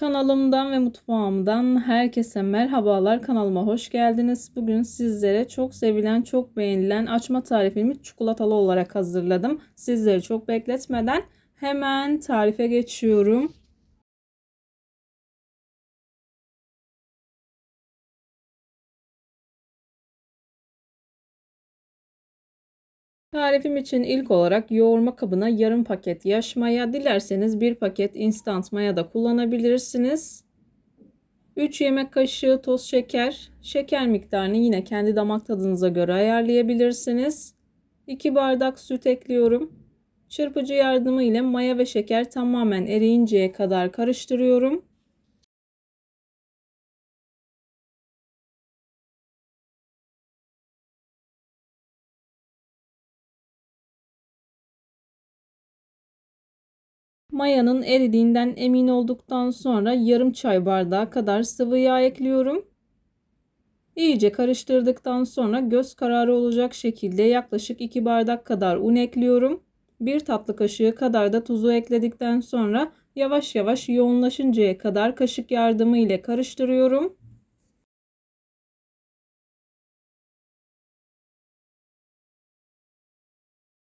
Kanalımdan ve mutfağımdan herkese merhabalar. Kanalıma hoş geldiniz. Bugün sizlere çok sevilen, çok beğenilen açma tarifimi çikolatalı olarak hazırladım. Sizleri çok bekletmeden hemen tarife geçiyorum. Tarifim için ilk olarak yoğurma kabına yarım paket yaş maya, dilerseniz bir paket instant maya da kullanabilirsiniz. 3 yemek kaşığı toz şeker, şeker miktarını yine kendi damak tadınıza göre ayarlayabilirsiniz. 2 bardak süt ekliyorum. Çırpıcı yardımı ile maya ve şeker tamamen eriyinceye kadar karıştırıyorum. Mayanın eridiğinden emin olduktan sonra yarım çay bardağı kadar sıvı yağ ekliyorum. İyice karıştırdıktan sonra göz kararı olacak şekilde yaklaşık 2 bardak kadar un ekliyorum. 1 tatlı kaşığı kadar da tuzu ekledikten sonra yavaş yavaş yoğunlaşıncaya kadar kaşık yardımı ile karıştırıyorum.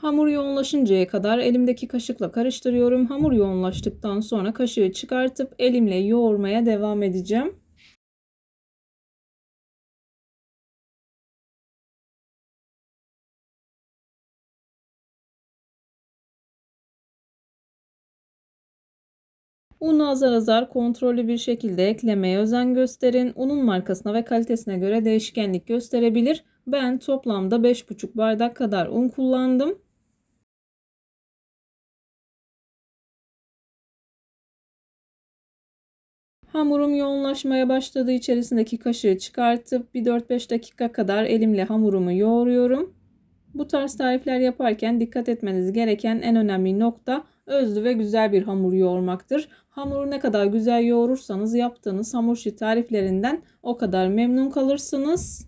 Hamur yoğunlaşıncaya kadar elimdeki kaşıkla karıştırıyorum. Hamur yoğunlaştıktan sonra kaşığı çıkartıp elimle yoğurmaya devam edeceğim. Unu azar azar kontrollü bir şekilde eklemeye özen gösterin. Unun markasına ve kalitesine göre değişkenlik gösterebilir. Ben toplamda 5,5 bardak kadar un kullandım. Hamurum yoğunlaşmaya başladığı içerisindeki kaşığı çıkartıp bir 4-5 dakika kadar elimle hamurumu yoğuruyorum. Bu tarz tarifler yaparken dikkat etmeniz gereken en önemli nokta özlü ve güzel bir hamur yoğurmaktır. Hamuru ne kadar güzel yoğurursanız yaptığınız hamur işi tariflerinden o kadar memnun kalırsınız.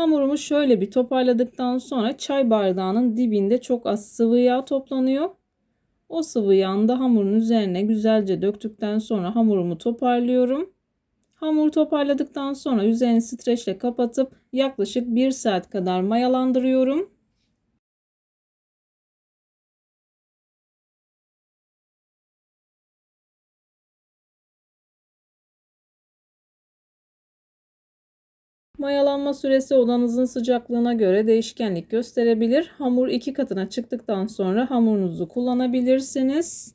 Hamurumu şöyle bir toparladıktan sonra çay bardağının dibinde çok az sıvı yağ toplanıyor. O sıvı yağını da hamurun üzerine güzelce döktükten sonra hamurumu toparlıyorum. Hamuru toparladıktan sonra üzerini streçle kapatıp yaklaşık 1 saat kadar mayalandırıyorum. Mayalanma süresi odanızın sıcaklığına göre değişkenlik gösterebilir. Hamur iki katına çıktıktan sonra hamurunuzu kullanabilirsiniz.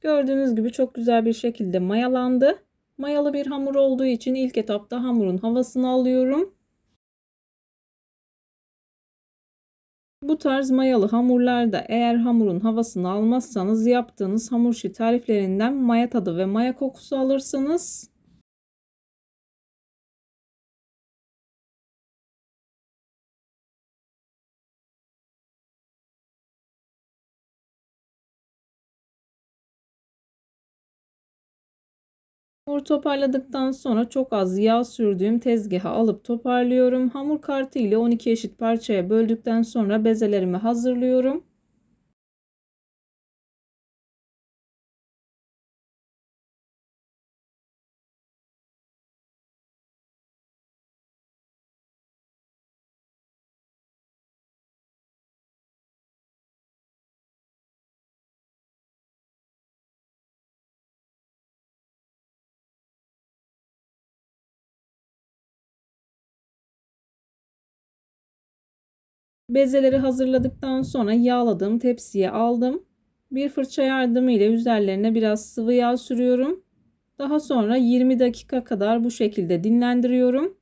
Gördüğünüz gibi çok güzel bir şekilde mayalandı. Mayalı bir hamur olduğu için ilk etapta hamurun havasını alıyorum. Bu tarz mayalı hamurlarda eğer hamurun havasını almazsanız yaptığınız hamur işi tariflerinden maya tadı ve maya kokusu alırsınız. Hamur toparladıktan sonra çok az yağ sürdüğüm tezgaha alıp toparlıyorum. Hamur kartı ile 12 eşit parçaya böldükten sonra bezelerimi hazırlıyorum. Bezeleri hazırladıktan sonra yağladığım tepsiye aldım. Bir fırça yardımıyla üzerlerine biraz sıvı yağ sürüyorum. Daha sonra 20 dakika kadar bu şekilde dinlendiriyorum.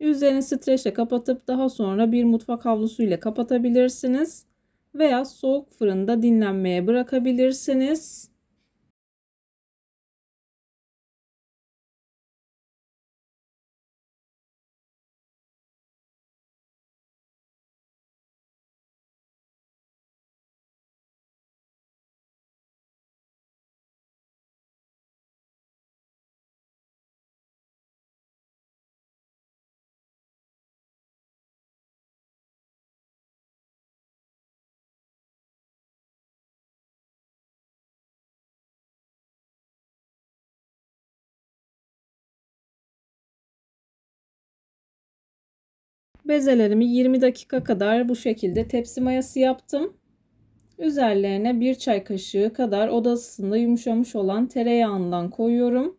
Üzerini streçle kapatıp daha sonra bir mutfak havlusu ile kapatabilirsiniz. Veya soğuk fırında dinlenmeye bırakabilirsiniz. Bezelerimi 20 dakika kadar bu şekilde tepsi mayası yaptım. Üzerlerine bir çay kaşığı kadar oda ısısında yumuşamış olan tereyağından koyuyorum.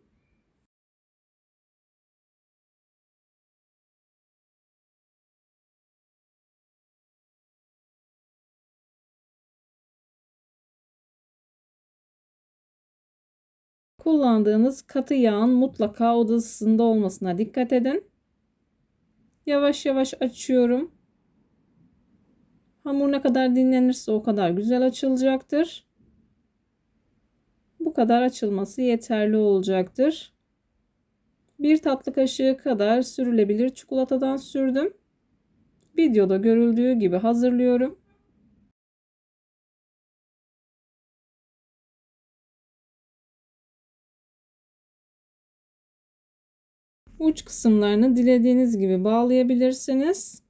Kullandığınız katı yağın mutlaka oda ısısında olmasına dikkat edin. Yavaş yavaş açıyorum. Hamur ne kadar dinlenirse o kadar güzel açılacaktır. Bu kadar açılması yeterli olacaktır. Bir tatlı kaşığı kadar sürülebilir çikolatadan sürdüm. Videoda görüldüğü gibi hazırlıyorum. Uç kısımlarını dilediğiniz gibi bağlayabilirsiniz.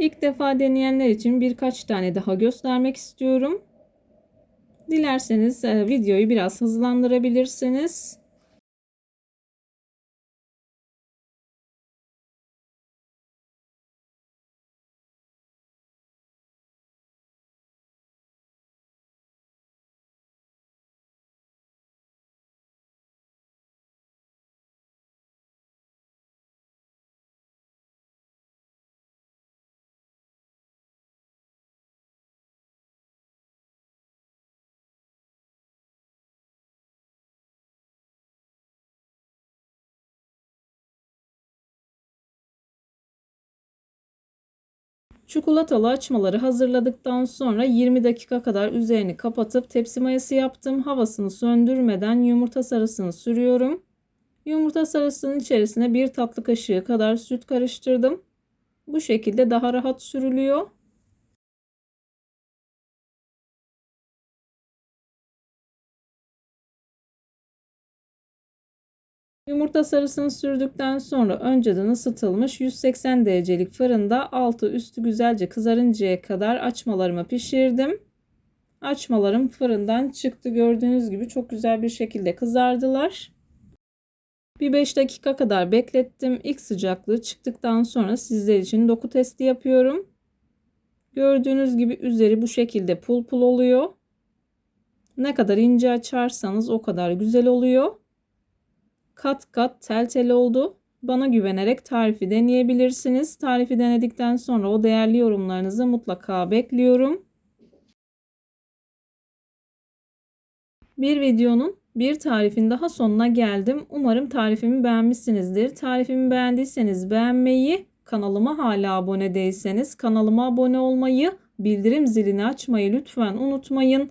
İlk defa deneyenler için birkaç tane daha göstermek istiyorum. Dilerseniz e, videoyu biraz hızlandırabilirsiniz. Çikolatalı açmaları hazırladıktan sonra 20 dakika kadar üzerini kapatıp tepsi mayası yaptım. Havasını söndürmeden yumurta sarısını sürüyorum. Yumurta sarısının içerisine bir tatlı kaşığı kadar süt karıştırdım. Bu şekilde daha rahat sürülüyor. Yumurta sarısını sürdükten sonra önceden ısıtılmış 180 derecelik fırında altı üstü güzelce kızarıncaya kadar açmalarımı pişirdim. Açmalarım fırından çıktı. Gördüğünüz gibi çok güzel bir şekilde kızardılar. Bir 5 dakika kadar beklettim. İlk sıcaklığı çıktıktan sonra sizler için doku testi yapıyorum. Gördüğünüz gibi üzeri bu şekilde pul pul oluyor. Ne kadar ince açarsanız o kadar güzel oluyor kat kat tel tel oldu. bana güvenerek tarifi deneyebilirsiniz. Tarifi denedikten sonra o değerli yorumlarınızı mutlaka bekliyorum. Bir videonun bir tarifin daha sonuna geldim. Umarım tarifimi beğenmişsinizdir. Tarifimi beğendiyseniz beğenmeyi, kanalıma hala abone değilseniz kanalıma abone olmayı, bildirim zilini açmayı lütfen unutmayın.